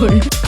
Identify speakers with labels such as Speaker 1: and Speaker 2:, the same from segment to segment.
Speaker 1: Cool.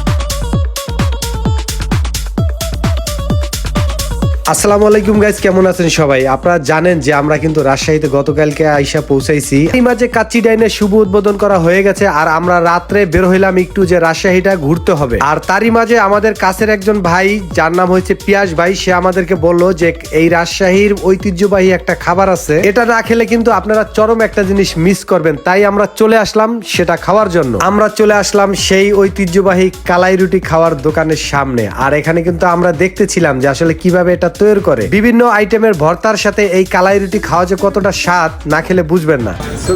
Speaker 1: আসসালামু আলাইকুম guys কেমন আছেন সবাই? আপনারা জানেন যে আমরা কিন্তু রাজশাহীতে গতকালকে আইসা পৌঁছাইছি। এই মাঝে কাচ্চি ডাইনের শুভ উদ্বোধন করা হয়ে গেছে আর আমরা রাত্রে বের হইলাম একটু যে রাজশাহীটা ঘুরতে হবে। আর তারই মাঝে আমাদের কাছের একজন ভাই, যার নাম হয়েছে পিয়াস ভাই, সে আমাদেরকে বলল যে এই রাজশাহীর ঐতিহ্যবাহী একটা খাবার আছে। এটা না খেলে কিন্তু আপনারা চরম একটা জিনিস মিস করবেন। তাই আমরা চলে আসলাম সেটা খাওয়ার জন্য। আমরা চলে আসলাম সেই ঐতিহ্যবাহী কালাই রুটি খাওয়ার দোকানের সামনে। আর এখানে কিন্তু আমরা দেখতেছিলাম যে আসলে কীভাবে এটা তৈরি করে। বিভিন্ন আইটেমের ভর্তার সাথে এই কালাই রুটি খাওয়া যে কতটা স্বাদ, না খেলে বুঝবেন না। তো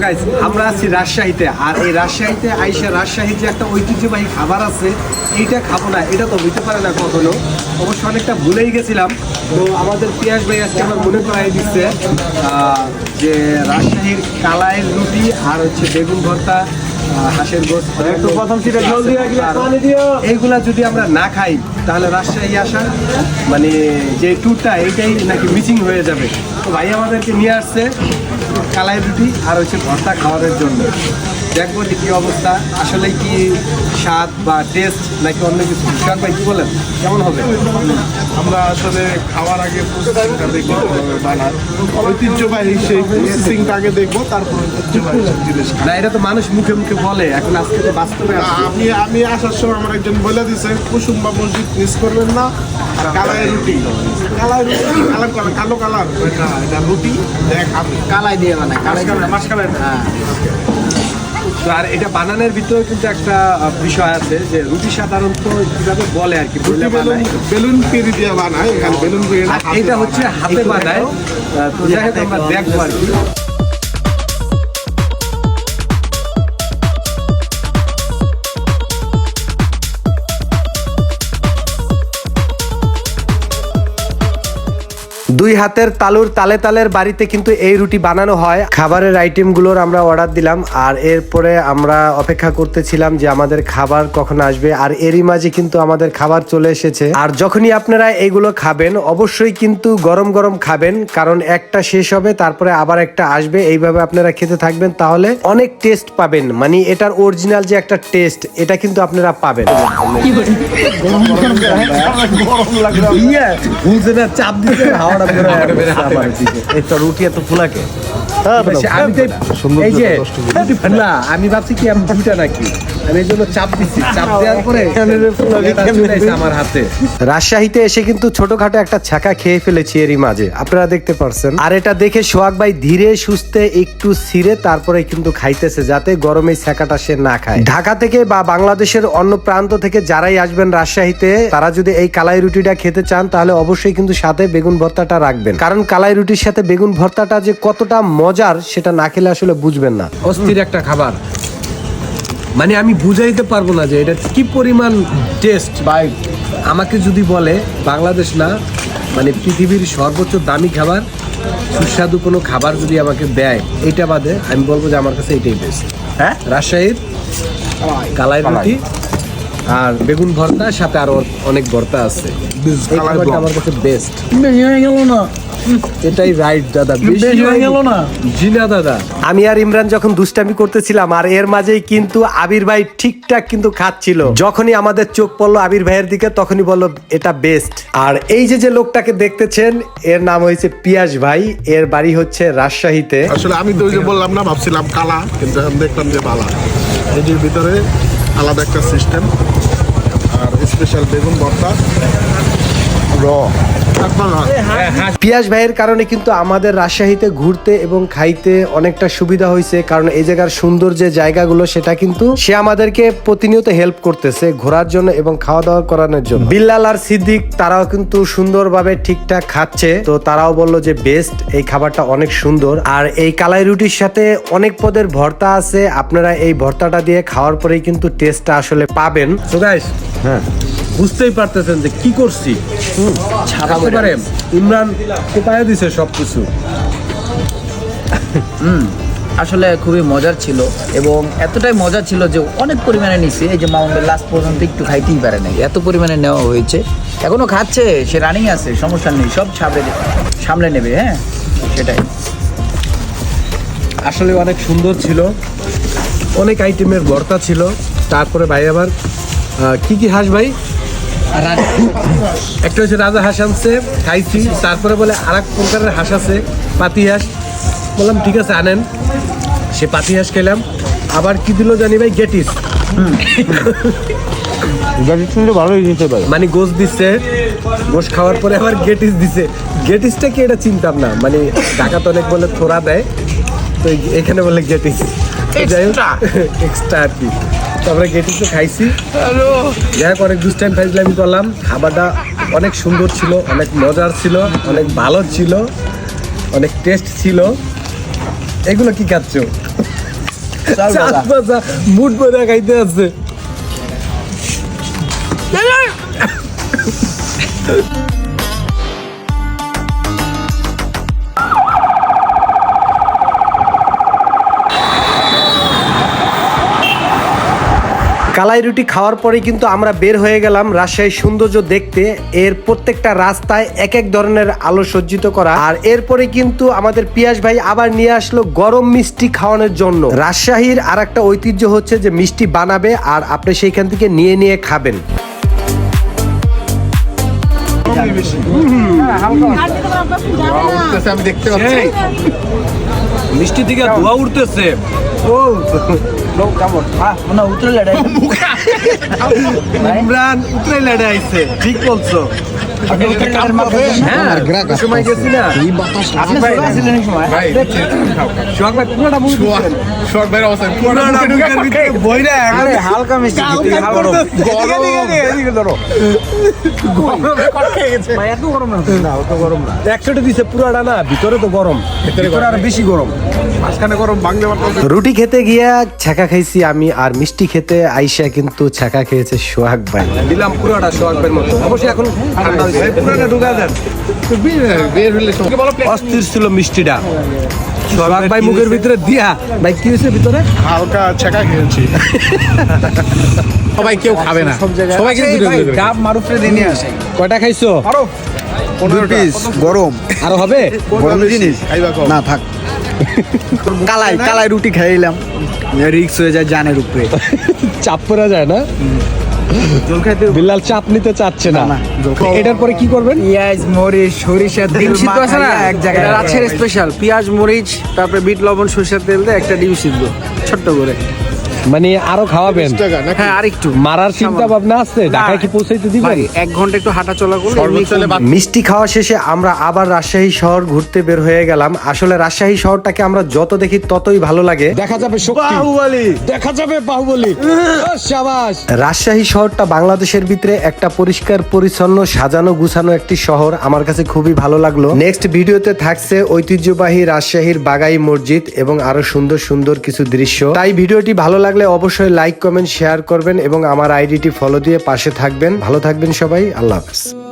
Speaker 1: আমরা আছি রাজশাহীতে, আর এই রাজশাহীতে আইসা রাজশাহীর যে একটা ঐতিহ্যবাহী খাবার আছে, এইটা খাব না, এটা তো হইতে পারে না কখনো। অবশ্য অনেকটা ভুলেই গেছিলাম। তো আমাদের পিয়াস ভাই আজকে আমার মনে করাই দিচ্ছে যে রাজশাহীর কালাইয়ের রুটি আর হচ্ছে বেগুন ভর্তা হাঁসের গোস্ত এইগুলা যদি আমরা না খাই তাহলে রাজশাহী আসা মানে যে ট্যুরটা এইটাই নাকি মিসিং হয়ে যাবে। তো ভাই আমাদেরকে নিয়ে আসছে। কালাই রুটি আর হচ্ছে ভর্তা খাওয়ানোর জন্য। দেখব যে কি অবস্থা আসলে কি স্বাদ বা টেস্ট নাকি অন্য কিছু? সোহাগ ভাই কি বলেন? কেমন হবে?
Speaker 2: আমরা আসলে খাওয়ার আগে প্রসেসিংটা দেখব ঐতিহ্যবাহী সেই প্রসেসিংটা আগে দেখব তারপর ঐতিহ্যবাহী জিনিস
Speaker 1: না এটা তো মানুষ মুখে মুখে বলে এখন আজকে তো বাস্তবে
Speaker 2: আমি আমি আসার সময় আমার একজন বলে দিছে কুসুম্বা মসজিদ মিস করবেন না কালাই রুটি। কালাই রুটি কালার কালার কালো কালার। এটা রুটি?
Speaker 3: কালাই দিয়ে বানায় কালাই দিয়ে
Speaker 2: মাসকালাই
Speaker 3: হ্যাঁ।
Speaker 1: তো আর এটা বানানোর ভিতরে কিন্তু একটা বিষয় আছে যে রুটি সাধারণত কীভাবে বলে আর কি
Speaker 2: বেলুন
Speaker 1: বানায়।
Speaker 2: বেলুন পেরি দিয়ে বানায় এখানে বেলুন
Speaker 1: এটা হচ্ছে হাতে বানায়। তো যাই হোক আমরা দেখব আর কি। দুই হাতের তালুর তালে তালের বাড়িতে কিন্তু এই রুটি বানানো হয়। খাবারের আইটেমগুলোর আমরা অর্ডার দিলাম আর এরপরে আমরা অপেক্ষা করতেছিলাম যে আমাদের খাবার কখন আসবে আর এরই মাঝে কিন্তু আমাদের খাবার চলে এসেছে। আর যখনই আপনারা এগুলো খাবেন অবশ্যই কিন্তু গরম গরম খাবেন কারণ একটা শেষ হবে তারপরে আবার একটা আসবে। এইভাবে আপনারা খেতে থাকবেন তাহলে অনেক টেস্ট পাবেন। মানে এটার অরিজিনাল যে একটা টেস্ট এটা কিন্তু আপনারা পাবেন। ইয়ে, চাপ দিতে রুটি এত ফুলাকে। আমি ভাবছি কি আমি দুইটা নাকি? আমি এই জন্য চাপ দিচ্ছি চাপ দেওয়ার পরে আমার হাতে। রাজশাহীতে এসে কিন্তু ছোটখাটো একটা ছাকা খেয়ে ফেলেছি এরই মাঝে। আপনারা দেখতে পারছেন। আর এটা দেখে সোহাগ ভাই ধীরে সুস্থে একটু ছিঁড়ে তারপরে কিন্তু খাইতেছে যাতে গরমে ছাকাটা সে না খায়। ঢাকা থেকে বা বাংলাদেশের অন্য প্রান্ত থেকে যারাই আসবেন রাজশাহীতে তারা যদি এই কালাই রুটিটা খেতে চান তাহলে অবশ্যই কিন্তু সাথে বেগুন ভর্তাটা রাখবেন। কারণ কালাই রুটির সাথে বেগুন ভর্তাটা যে কতটা মজার সেটা না খেলে আসলে বুঝবেন না। অস্থির একটা খাবার। মানে আমি বুঝাইতে পারব না যে এটা কি পরিমাণ টেস্ট বা আমাকে যদি বলে বাংলাদেশ না মানে পৃথিবীর সর্বোচ্চ দামি খাবার সুস্বাদু কোনো খাবার যদি আমাকে দেয় এটা বাদে আমি বলব যে আমার কাছে এটাই বেস্ট হ্যাঁ? রাজশাহীর কালাই রুটি আর বেগুন ভর্তা সাথে আরও অনেক ভর্তা আছে। আমার কাছে বেস্ট
Speaker 3: হয়ে গেল না।
Speaker 1: এটাই রাইট দাদা।
Speaker 3: বেশি হয়ে গেল না।
Speaker 1: জি না দাদা। আমি আর ইমরান যখন দুষ্টামি করতেছিলাম আর এর মাঝেই কিন্তু আবির ভাই ঠিকঠাক কিন্তু খাচ্ছিল। যখনই আমাদের চোখ পড়ল আবির ভাইয়ের দিকে তখনই বলল এটা বেস্ট আর এই যে যে লোকটাকে দেখতেছেন এর নাম হয়েছে পিয়াস ভাই। এর বাড়ি হচ্ছে রাজশাহীতে।
Speaker 2: আসলে আমি তো ওই যে বললাম না ভাবছিলাম কালা কিন্তু এখন দেখলাম যে বালা। এই যে ভিতরে আলাদা একটা সিস্টেম আর স্পেশাল বেগুন ভর্তা। র
Speaker 1: পিয়াস ভাইয়ের কারণে কিন্তু আমাদের রাজশাহীতে ঘুরতে এবং খাইতে অনেকটা সুবিধা হয়েছে কারণ এই জায়গার সুন্দর যে জায়গাগুলো সেটা কিন্তু সে আমাদেরকে প্রতিনিয়ত হেল্প করতেছে ঘোরার জন্য এবং খাওয়া দাওয়া করানোর জন্য। বিল্লাল আর সিদ্দিক তারাও কিন্তু সুন্দরভাবে ঠিকঠাক খাচ্ছে। তো তারাও বলল যে বেস্ট এই খাবারটা অনেক সুন্দর। আর এই কালাই রুটির সাথে অনেক পদের ভর্তা আছে। আপনারা এই ভর্তাটা দিয়ে খাওয়ার পরেই কিন্তু টেস্টটা আসলে পাবেন। হ্যাঁ। বুঝতেই পারতেছেন যে কি করছি? ছাড়াতে পারে। ইমরান কোপায় দিছে সব সবকিছু
Speaker 3: আসলে খুবই মজার ছিল এবং এতটাই মজা ছিল যে অনেক পরিমাণে নিছে। এই যে মাউন্টের লাস্ট পর্যন্ত একটু খাইতেই পারে নাই। এত পরিমাণে নেওয়া হয়েছে। এখনও খাচ্ছে সে রানিং আছে সমস্যা নেই সব সামলে সামলে নেবে হ্যাঁ? সেটাই।
Speaker 1: আসলে অনেক সুন্দর ছিল। অনেক আইটেমের ভর্তা ছিল। তারপরে ভাই আবার কি কি হাঁস ভাই? একটা হচ্ছে রাজা হাঁস আনছে খাইছি। তারপরে বলে আর এক প্রকারের হাঁস আছে পাতি হাঁস। বললাম ঠিক আছে আনেন। সে পাতি হাঁস খেলাম। আবার কি দিল জানি ভাই? গেটিস।
Speaker 2: ভালোই দিতে পারে।
Speaker 1: মানে গোস দিচ্ছে গোস খাওয়ার পরে আবার গেটিস দিছে। গেটিসটা কি এটা চিনতাম না। মানে ঢাকা তো অনেক বলে থোড়া দেয় তো এখানে বলে গেটিস। এক্সট্রা আর কি। তারপরে গেটিসও খাইছি। যাই হোক অনেক দুষ্টাইম ফাইজলামি করলাম। খাবারটা অনেক সুন্দর ছিল অনেক মজার ছিল অনেক ভালো ছিল অনেক টেস্ট ছিল। এগুলো কি খাচ্ছ। মুড বোঝা খাইতে আছে। কালাই রুটি খাওয়ার পরে কিন্তু আমরা বের হয়ে গেলাম রাজশাহীর সৌন্দর্য দেখতে। এর প্রত্যেকটা রাস্তায় এক এক ধরনের আলো সজ্জিত করা। আর এরপরে কিন্তু আমাদের পিয়াস ভাই আবার নিয়ে আসলো গরম মিষ্টি খাওয়ানোর জন্য। রাজশাহীর আর একটা ঐতিহ্য হচ্ছে যে মিষ্টি বানাবে আর আপনি সেইখান থেকে নিয়ে নিয়ে খাবেন।
Speaker 2: আমি দেখতে পাচ্ছি
Speaker 1: মিষ্টি থেকে ধোয়া উঠতেছে। ও।
Speaker 3: না উতরে লেডাই
Speaker 1: ইমরান উতরে লেডে আইছে ঠিক বলছো। হ্যাঁ একশোটা দিছে পুরাটা না ভিতরে তো গরম। ভিতরে আরও বেশি গরম।
Speaker 2: মাঝখানে গরম বাংলা
Speaker 1: রুটি খেতে গিয়া ছাকা খাইছি আমি আর মিষ্টি খেতে আইসা কিন্তু ছাকা খেয়েছে সোহাগ ভাই। দিলাম পুরোটা সোহাগ ভাইয়ের মতো। অবশ্যই এখন পুরোটা ঢুকা দেন
Speaker 2: বের হলে সব
Speaker 1: অস্থির ছিল মিষ্টিটা। সোহাগ ভাই মুখের ভিতরে দিয়া। ভাই কি হয়েছে ভিতরে?
Speaker 2: হালকা ছেঁকা খেয়েছি। সবাই কেউ খাবে না। সবাই কিন্তু
Speaker 3: ডাব মারুফরে দিয়ে নিয়ে আসে
Speaker 1: কয়টা খাইছো?
Speaker 2: পনেরো পিস
Speaker 3: গরম।
Speaker 1: আরও হবে?
Speaker 2: গরম জিনিস?
Speaker 3: না থাক। কালাই কালাই রুটি খাইলাম। রিক্স হয়ে যায় জানের উপরে।
Speaker 1: চাপ পড়া যায় না? বিল্লাল চাপ নিতে চাচ্ছে না।
Speaker 3: না,
Speaker 1: এটার পরে কি করবেন?
Speaker 3: পেঁয়াজ মরিচ সরিষা
Speaker 4: ডিম
Speaker 3: তেল
Speaker 4: সিদ্ধ আছে না?
Speaker 3: এক জায়গায়
Speaker 4: এটা রাজশাহীর স্পেশাল পেঁয়াজ মরিচ তারপরে বিট লবণ সরিষার তেল দিয়ে একটা ডিম সিদ্ধ। ছোট্ট করে।
Speaker 1: মানে আরও খাওয়াবেন।
Speaker 4: হ্যাঁ আরেকটু
Speaker 1: মারার চিন্তা ভাবনা আছে ঢাকায় কি পৌঁছাইতে দিবেন?
Speaker 4: এক ঘণ্টা একটু হাঁটা চলা করলে।
Speaker 1: মিষ্টি খাওয়া শেষে আমরা আবার রাজশাহী শহর ঘুরতে বের হয়ে গেলাম। আসলে রাজশাহী শহরটাকে আমরা যত দেখি ততই ভালো লাগে। দেখা যাবে বাহুবলী। দেখা যাবে বাহুবলী। শাবাশ রাজশাহী শহরটা বাংলাদেশের ভিতরে একটা পরিষ্কার পরিচ্ছন্ন সাজানো গুছানো একটি শহর। আমার কাছে খুবই ভালো লাগল। নেক্সট ভিডিওতে থাকছে ঐতিহ্যবাহী রাজশাহীর বাগাই মসজিদ এবং আরও সুন্দর সুন্দর কিছু দৃশ্য। তাই ভিডিওটি ভালো লাগলে অবশ্যই লাইক কমেন্ট শেয়ার করবেন এবং আমার আইডিটি ফলো দিয়ে পাশে থাকবেন। ভালো থাকবেন সবাই, আল্লাহ হাফেজ।